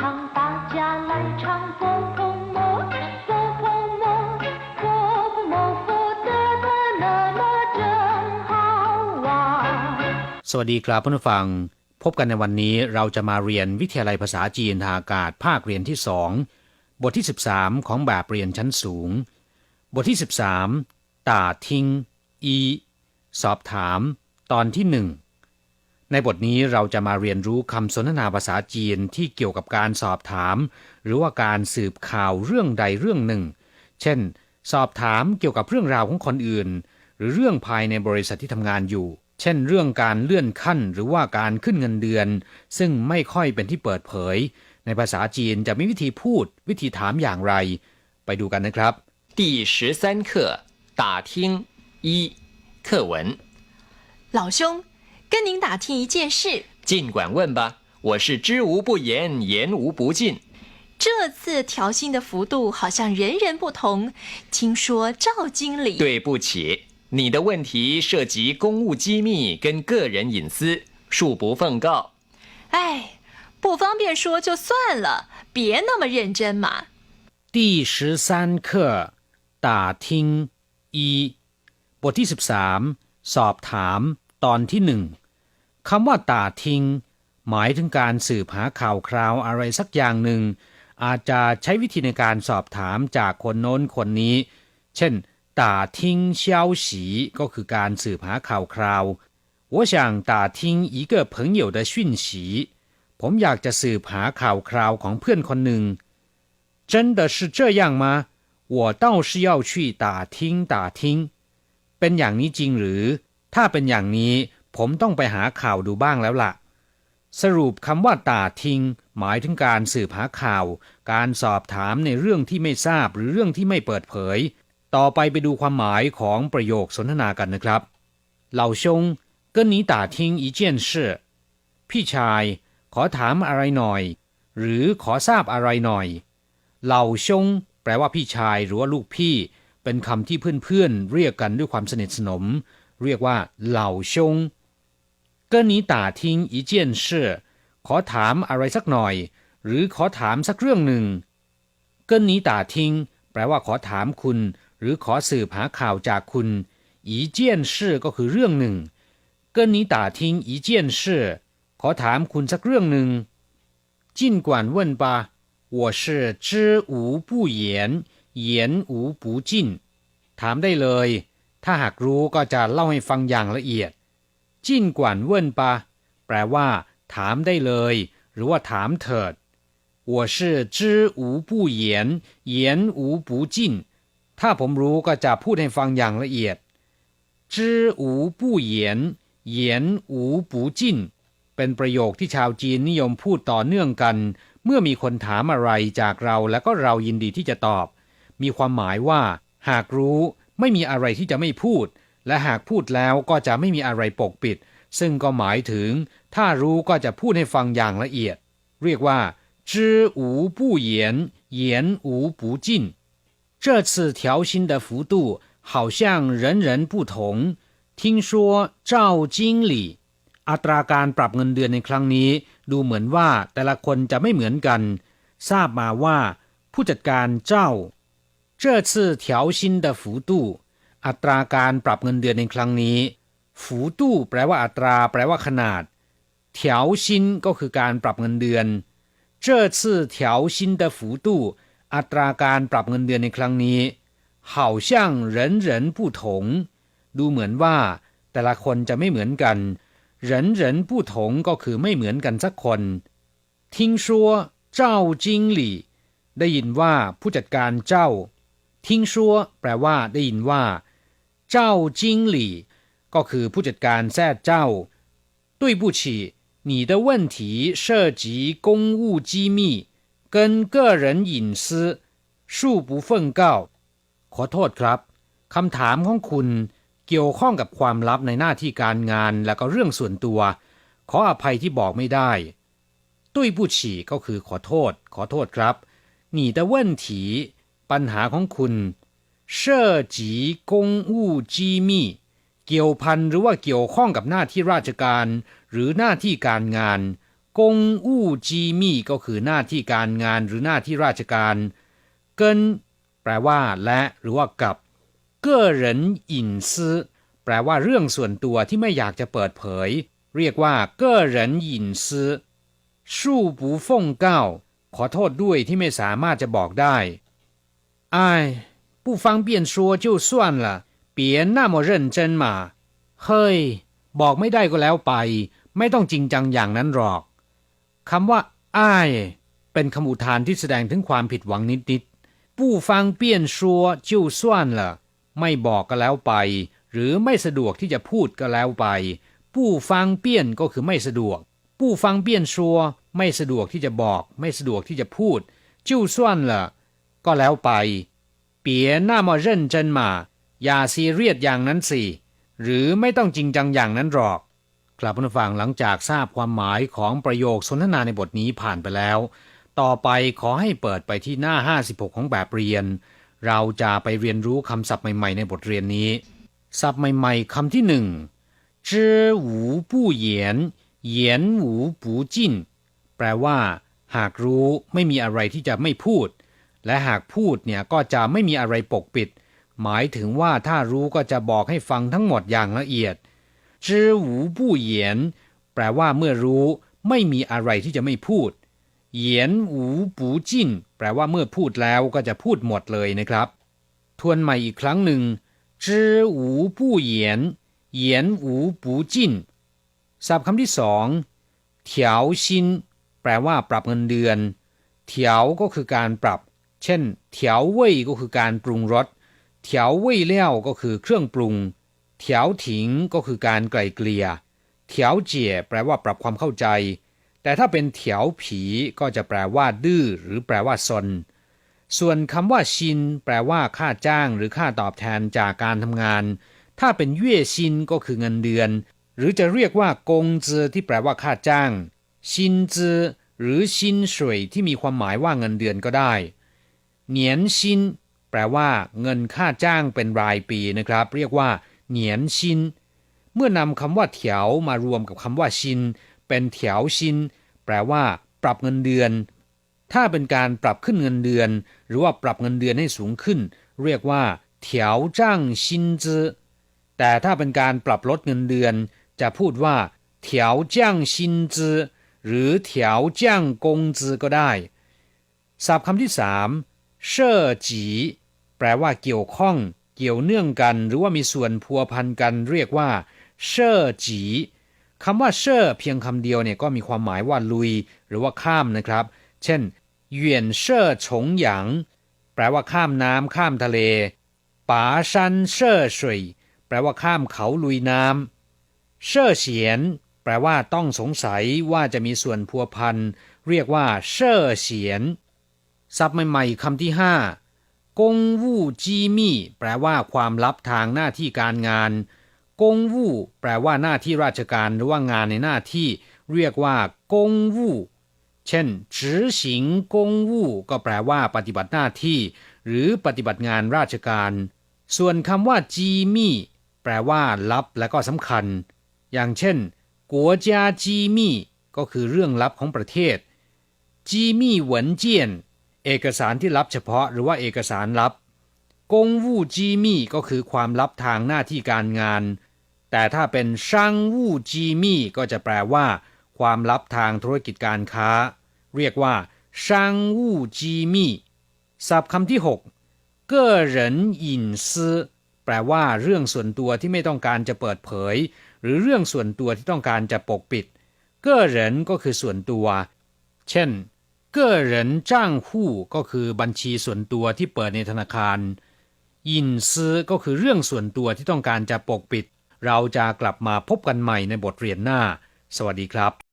唱，大家来唱佛佛摩，佛佛摩，佛不摩佛得得乐乐真好玩。 สวัสดีครับเพื่อนผู้ฟัง พบกันในวันนี้เราจะมาเรียนวิทยาลัยภาษาจีนทางอากาศภาคเรียนที่สองบทที่ 13 ของแบบเรียนชั้นสูง บทที่ 13ต่าทิ้งอีสอบถาม ตอนที่หนึ่ง ในบทนี้เราจะมาเรียนรู้คำสนทนาภาษาจีนที่เกี่ยวกับการสอบถาม หรือว่าการสืบข่าวเรื่องใดเรื่องหนึ่ง เช่น สอบถามเกี่ยวกับเรื่องราวของคนอื่น หรือเรื่องภายในบริษัทที่ทำงานอยู่ เช่น เรื่องการเลื่อนขั้น หรือว่าการขึ้นเงินเดือน ซึ่งไม่ค่อยเป็นที่เปิดเผย ในภาษาจีนจะมีวิธีพูด วิธีถามอย่างไร ไปดูกันนะครับ 第十三课打听一课文，老兄， 跟您打听一件事，尽管问吧。我是知无不言，言无不尽。这次调薪的幅度好像人人不同。听说赵经理对不起，你的问题涉及公务机密跟个人隐私，恕不奉告。哎，不方便说就算了，别那么认真嘛。第十三课打听一บทที่ 13 สอบถาม ตอนที่หนึ่ง คำว่าตาทิง หมายถึงการสืบหาข่าวคราวอะไรสักอย่างหนึ่ง อาจจะใช้วิธีในการสอบถามจากคนโน้นคนนี้ เช่นตาทิงเซียวสีก็คือการสืบหาข่าวคราว我想打听一个朋友的讯息ผมอยากจะสืบหาข่าวคราวของเพื่อนคนหนึ่ง 真的是这样吗？我倒是要去打听打听。เป็นอย่างนี้จริงหรือ ถ้าเป็นอย่างนี้ ผมต้องไปหาข่าวดูบ้างแล้วละ่ะ สรุปคำว่าตาทิง หมายถึงการสืบหาข่าว การสอบถามในเรื่องที่ไม่ทราบหรือเรื่องที่ไม่เปิดเผย ต่อไปไปดูความหมายของประโยคสนทนากันนะครับเหล่าชงก็หนีตาทิงอเจนเชื่อพี่ชาย ขอถามอะไรหน่อย หรือขอทราบอะไรหน่อยเหล่าชงแปลว่าพี่ชายหรือว่าลูกพี่ เป็นคำที่เพื่อนๆเเรียกกันด้วยความสนิทสนม เรียกว่าเหล่าชง 跟你打听一件事ขอถามอะไรสักหน่อย หรือขอถามสักเรื่องหนึ่ง跟你打听แปลว่าขอถามคุณ หรือขอสืบหาข่าวจากคุณ一件事ก็คือเรื่องหนึ่ง跟你打听一件事ขอถามคุณสักเรื่องหนึ่ง尽管问吧我是知无不言言无不尽ถามได้เลย ถ้าหากรู้ก็จะเล่าให้ฟังอย่างละเอียด จิ้นกวนเวินปะแปลว่า ถามได้เลย หรือว่าถามเถิด我是知无不言言无不尽ถ้าผมรู้ก็จะพูดให้ฟังอย่างละเอียด知无不言言无不尽เป็นประโยคที่ชาวจีนนิยมพูดต่อเนื่องกัน เมื่อมีคนถามอะไรจากเราแล้วก็เรายินดีที่จะตอบ มีความหมายว่า หากรู้ไม่มีอะไรที่จะไม่พูด และหากพูดแล้วก็จะไม่มีอะไรปกปิด ซึ่งก็หมายถึง ถ้ารู้ก็จะพูดให้ฟังอย่างละเอียด เรียกว่า知无不言言无不尽这次调薪的幅度好像人人不同听说赵经理อัตราการปรับเงินเดือนในครั้งนี้ ดูเหมือนว่าแต่ละคนจะไม่เหมือนกัน ทราบมาว่า ผู้จัดการเจ้า这次调薪的幅度 อัตราการปรับเงินเดือนในครั้งนี้幅度แปลว่าอัตรา แปลว่าขนาด调薪ก็คือการปรับเงินเดือน这次调薪的幅度อัตราการปรับเงินเดือนในครั้งนี้好像人人不同ดูเหมือนว่า แต่ละคนจะไม่เหมือนกัน人人不同ก็คือไม่เหมือนกันสักคน听说赵经理ได้ยินว่าผู้จัดการเจ้า听说แปลว่า ได้ยินว่า เจ้าจิงหลี่ก็คือผู้จัดการแท้เจ้า对不起你的问题涉及公务机密跟个人隐私恕不奉告ขอโทษครับคำถามของคุณ เกี่ยวข้องกับความลับในหน้าที่การงานและก็เรื่องส่วนตัว ขออภัยที่บอกไม่ได้ตุ้ยผู้ฉีก็คือขอโทษ ขอโทษครับ你的问题ปัญหาของคุณ เชื่อจีกงวู้จีมี่เกี่ยวพันหรือว่าเกี่ยวข้องกับหน้าที่ราชการ หรือหน้าที่การงาน กงวู้จีมี่ก็คือหน้าที่การงานหรือหน้าที่ราชการเกินแปลว่า และหรือว่ากับเก่เหรินอินซื้แปลว่าเรื่องส่วนตัวที่ไม่อยากจะเปิดเผย เรียกว่าเก่เหรินอินซื้อสู้ปูฟงก้าขอโทษด้วยที่ไม่สามารถจะบอกได้ไอ 不方便说就算了别那么认真嘛เฮ้ย บอกไม่ได้ก็แล้วไป ไม่ต้องจริงจังอย่างนั้นหรอกคำว่าอ้ายเป็นคำอุทานที่แสดงถึงความผิดหวังนิดๆ不方便说就算了ไม่บอกก็แล้วไป หรือไม่สะดวกที่จะพูดก็แล้วไป不方便ก็คือไม่สะดวก不方便说ไม่สะดวกที่จะบอก ไม่สะดวกที่จะพูด就算了ก็แล้วไป เปียน้ามอเร่นเจนมาอย่าซีเรียสอย่างนั้นสิ หรือไม่ต้องจริงจังอย่างนั้นหรอก กลับผู้ฟังหลังจากทราบความหมายของประโยคสนทนาในบทนี้ผ่านไปแล้ว ต่อไปขอให้เปิดไปที่หน้า 56 ของแบบเรียน เราจะไปเรียนรู้คำศัพท์ใหม่ ๆ ในบทเรียนนี้ ศัพท์ใหม่ ๆคำที่หนึ่งจื้อหูผู้เหยียนเหยียนหูปูจินแปลว่า หากรู้ไม่มีอะไรที่จะไม่พูด และหากพูดเนี่ยก็จะไม่มีอะไรปกปิด หมายถึงว่าถ้ารู้ก็จะบอกให้ฟังทั้งหมดอย่างละเอียดจื้อหูผู้เหยียน แปลว่าเมื่อรู้ไม่มีอะไรที่จะไม่พูด เหยียนหูปูจินแปลว่าเมื่อพูดแล้วก็จะพูดหมดเลยนะครับ ทวนใหม่อีกครั้งหนึ่งจื้อหูผู้เหยียน เหยียนหูปูจินศัพท์คำที่สองเถียวชินแปลว่าปรับเงินเดือนเถียวก็คือการปรับ เช่นเถียวเว่ยก็คือการปรุงรสเถียวเว่ยเลี่ยวก็คือเครื่องปรุงเถียวถิงก็คือการไกลเกลี่ยเถียวเจี๋ยแปลว่าปรับความเข้าใจ แต่ถ้าเป็นเถียวผีก็จะแปลว่า ดื้อหรือแปลว่าซนส่วนคำว่าชินแปลว่าค่าจ้างหรือค่าตอบแทนจากการทำงาน ถ้าเป็นเย่ชินก็คือเงินเดือน หรือจะเรียกว่ากงจือที่แปลว่าค่าจ้าง ชินจือหรือชินสวยที่มีความหมายว่าเงินเดือนก็ได้ เหนียนชินแปลว่าเงินค่าจ้างเป็นรายปีนะครับ เรียกว่าเหนียนชินเมื่อนำคำว่าเถียวมารวมกับคำว่าชิน เป็นเถียวชินแปลว่า ปรับเงินเดือน ถ้าเป็นการปรับขึ้นเงินเดือน หรือว่าปรับเงินเดือนให้สูงขึ้น เรียกว่าเถียวจ้างชินจื้อแต่ถ้าเป็นการปรับลดเงินเดือน จะพูดว่าเถียวจ้างชินจื้อหรือเถียวจ้างกงจื้อก็ได้ศัพท์คำที่สาม เช่อจีแปลว่าเกี่ยวข้อง เกี่ยวเนื่องกัน หรือว่ามีส่วนพัวพันกัน เรียกว่าเช่อจีคำว่าเช่อเพียงคำเดียวเนี่ยก็มีความหมายว่าลุย หรือว่าข้ามนะครับ เช่นเหวียนเช่อฉงหยางแปลว่าข้ามน้ำข้ามทะเลป๋าชันเช่อสวยแปลว่าข้ามเขาลุยน้ำเช่อเฉียน แปลว่าต้องสงสัยว่าจะมีส่วนพัวพันเรียกว่าเช่อเฉียน ศัพท์ใหม่ๆคำที่ห้ากงวู่จีมี่แปลว่าความลับทางหน้าที่การงาน กงวู่แปลว่าหน้าที่ราชการหรือว่างานในหน้าที่ เรียกว่ากงวู่เช่นจื้อสิงกงวู่ก็แปลว่าปฏิบัติหน้าที่ หรือปฏิบัติงานราชการ ส่วนคำว่าจีมี่แปลว่าลับและก็สำคัญ อย่างเช่นกัวจาจีมี่ก็คือเรื่องลับของประเทศจีมี่หวนเจียน เอกสารที่ลับเฉพาะหรือว่าเอกสารลับ กงวู่จีมี่ก็คือความลับทางหน้าที่การงาน แต่ถ้าเป็นช่างวู่จีมี่ก็จะแปลว่า ความลับทางธุรกิจการค้า เรียกว่าช่างวู่จีมี่ศัพท์คำที่หกเก้อเหรินหยินซื่อแปลว่าเรื่องส่วนตัวที่ไม่ต้องการจะเปิดเผย หรือเรื่องส่วนตัวที่ต้องการจะปกปิด เก้อเหรินก็คือส่วนตัว เช่น เก้อเหรินจ้างหู้ก็คือบัญชีส่วนตัวที่เปิดในธนาคาร ยินซื้อก็คือเรื่องส่วนตัวที่ต้องการจะปกปิด เราจะกลับมาพบกันใหม่ในบทเรียนหน้า สวัสดีครับ